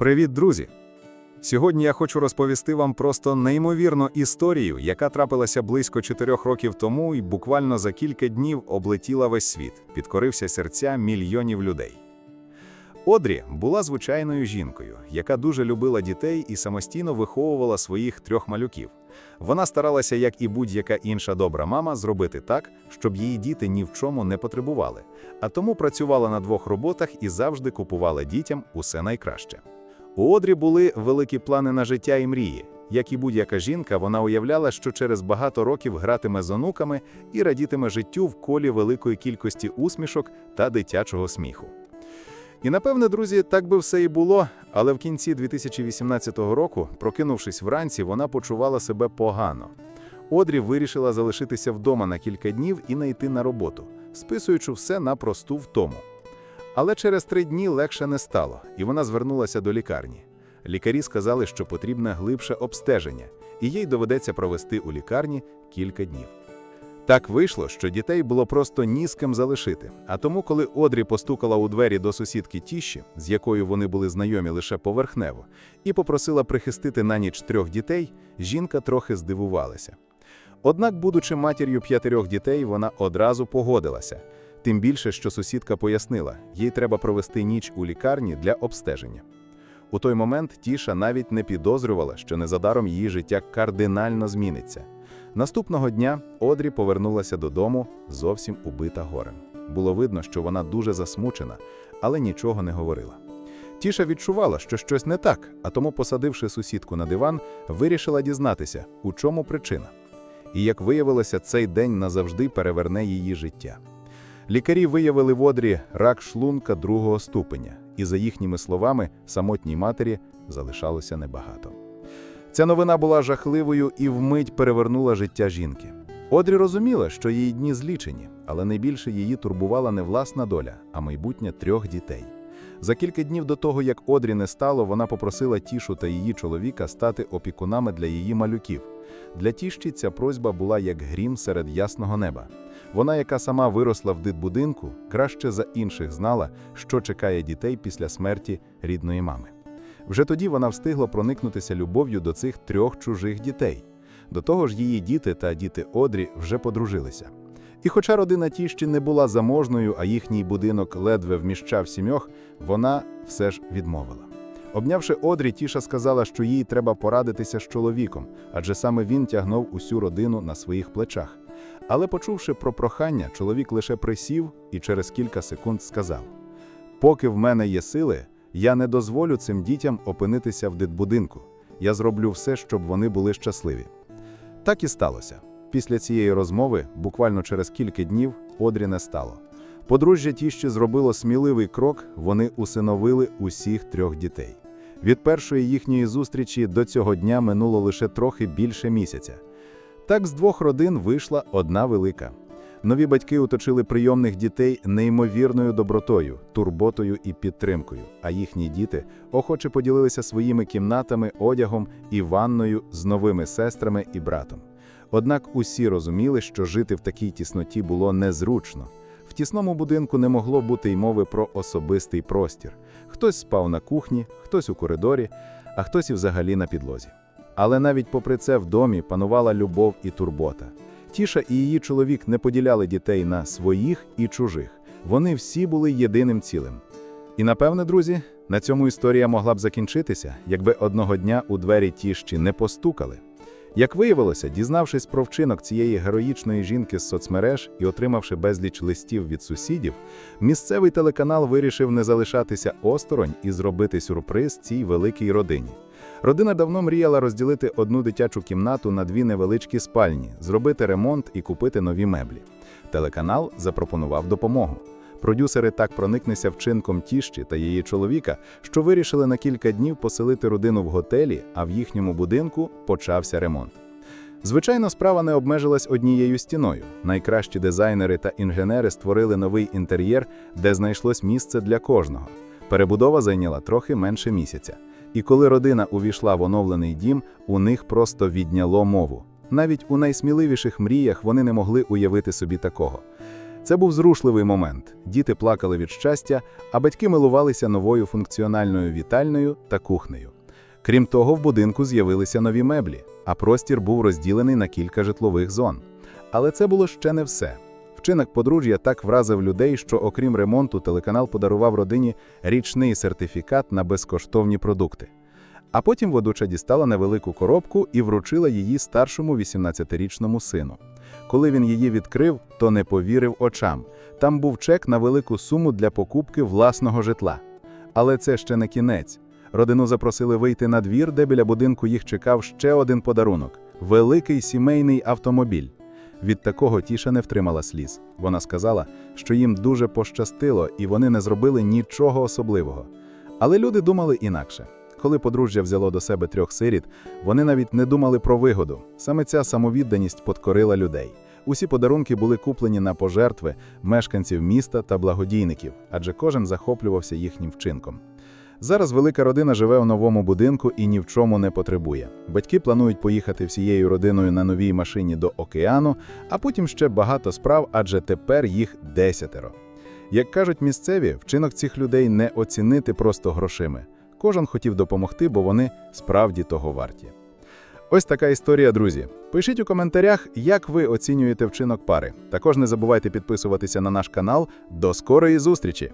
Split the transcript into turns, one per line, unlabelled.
Привіт, друзі! Сьогодні я хочу розповісти вам просто неймовірну історію, яка трапилася близько чотирьох років тому і буквально за кілька днів облетіла весь світ, підкорився серця мільйонів людей. Одрі була звичайною жінкою, яка дуже любила дітей і самостійно виховувала своїх трьох малюків. Вона старалася, як і будь-яка інша добра мама, зробити так, щоб її діти ні в чому не потребували, а тому працювала на двох роботах і завжди купувала дітям усе найкраще. У Одрі були великі плани на життя і мрії. Як і будь-яка жінка, вона уявляла, що через багато років гратиме з онуками і радітиме життю в колі великої кількості усмішок та дитячого сміху. І напевне, друзі, так би все і було, але в кінці 2018 року, прокинувшись вранці, вона почувала себе погано. Одрі вирішила залишитися вдома на кілька днів і не йти на роботу, списуючи все на просту втому. Але через три дні легше не стало, і вона звернулася до лікарні. Лікарі сказали, що потрібне глибше обстеження, і їй доведеться провести у лікарні кілька днів. Так вийшло, що дітей було просто ні з ким залишити. А тому, коли Одрі постукала у двері до сусідки Тіші, з якою вони були знайомі лише поверхнево, і попросила прихистити на ніч трьох дітей, жінка трохи здивувалася. Однак, будучи матір'ю п'ятирьох дітей, вона одразу погодилася. Тим більше, що сусідка пояснила, їй треба провести ніч у лікарні для обстеження. У той момент Тіша навіть не підозрювала, що незадаром її життя кардинально зміниться. Наступного дня Одрі повернулася додому зовсім убита горем. Було видно, що вона дуже засмучена, але нічого не говорила. Тіша відчувала, що щось не так, а тому, посадивши сусідку на диван, вирішила дізнатися, у чому причина. І як виявилося, цей день назавжди переверне її життя. Лікарі виявили в Одрі рак шлунка другого ступеня, і, за їхніми словами, самотній матері залишалося небагато. Ця новина була жахливою і вмить перевернула життя жінки. Одрі розуміла, що її дні злічені, але найбільше її турбувала не власна доля, а майбутнє трьох дітей. За кілька днів до того, як Одрі не стало, вона попросила Тішу та її чоловіка стати опікунами для її малюків. Для Тіші ця просьба була як грім серед ясного неба. Вона, яка сама виросла в дитбудинку, краще за інших знала, що чекає дітей після смерті рідної мами. Вже тоді вона встигла проникнутися любов'ю до цих трьох чужих дітей. До того ж, її діти та діти Одрі вже подружилися. І хоча родина Тіші не була заможною, а їхній будинок ледве вміщав сімьох, вона все ж відмовила. Обнявши Одрі, Тіша сказала, що їй треба порадитися з чоловіком, адже саме він тягнув усю родину на своїх плечах. Але, почувши про прохання, чоловік лише присів і через кілька секунд сказав: Поки в мене є сили, я не дозволю цим дітям опинитися в дитбудинку. Я зроблю все, щоб вони були щасливі. Так і сталося. Після цієї розмови, буквально через кілька днів, Одрі не стало. Подружжя Тіщі зробило сміливий крок, вони усиновили усіх трьох дітей. Від першої їхньої зустрічі до цього дня минуло лише трохи більше місяця. Так з двох родин вийшла одна велика. Нові батьки оточили прийомних дітей неймовірною добротою, турботою і підтримкою, а їхні діти охоче поділилися своїми кімнатами, одягом і ванною з новими сестрами і братом. Однак усі розуміли, що жити в такій тісноті було незручно. В тісному будинку не могло бути й мови про особистий простір. Хтось спав на кухні, хтось у коридорі, а хтось і взагалі на підлозі. Але навіть попри це в домі панувала любов і турбота. Тіша і її чоловік не поділяли дітей на своїх і чужих. Вони всі були єдиним цілим. І напевне, друзі, на цьому історія могла б закінчитися, якби одного дня у двері тішчі не постукали. Як виявилося, дізнавшись про вчинок цієї героїчної жінки з соцмереж і отримавши безліч листів від сусідів, місцевий телеканал вирішив не залишатися осторонь і зробити сюрприз цій великій родині. Родина давно мріяла розділити одну дитячу кімнату на дві невеличкі спальні, зробити ремонт і купити нові меблі. Телеканал запропонував допомогу. Продюсери так проникнися вчинком Тіщі та її чоловіка, що вирішили на кілька днів поселити родину в готелі, а в їхньому будинку почався ремонт. Звичайно, справа не обмежилась однією стіною. Найкращі дизайнери та інженери створили новий інтер'єр, де знайшлось місце для кожного. Перебудова зайняла трохи менше місяця. І коли родина увійшла в оновлений дім, у них просто відняло мову. Навіть у найсміливіших мріях вони не могли уявити собі такого.
Це був зрушливий момент. Діти плакали від щастя, а батьки милувалися новою функціональною вітальною та кухнею. Крім того, в будинку з'явилися нові меблі, а простір був розділений на кілька житлових зон. Але це було ще не все. Вчинок подружжя так вразив людей, що, окрім ремонту, телеканал подарував родині річний сертифікат на безкоштовні продукти. А потім ведуча дістала невелику коробку і вручила її старшому 18-річному сину. Коли він її відкрив, то не повірив очам. Там був чек на велику суму для покупки власного житла. Але це ще не кінець. Родину запросили вийти на двір, де біля будинку їх чекав ще один подарунок великий сімейний автомобіль. Від такого Тіша не втримала сліз. Вона сказала, що їм дуже пощастило і вони не зробили нічого особливого. Але люди думали інакше. Коли подружжя взяло до себе трьох сиріт, вони навіть не думали про вигоду. Саме ця самовідданість подкорила людей. Усі подарунки були куплені на пожертви мешканців міста та благодійників, адже кожен захоплювався їхнім вчинком. Зараз велика родина живе у новому будинку і ні в чому не потребує. Батьки планують поїхати всією родиною на новій машині до океану, а потім ще багато справ, адже тепер їх десятеро. Як кажуть місцеві, вчинок цих людей не оцінити просто грошима. Кожен хотів допомогти, бо вони справді того варті. Ось така історія, друзі. Пишіть у коментарях, як ви оцінюєте вчинок пари. Також не забувайте підписуватися на наш канал. До скорої зустрічі!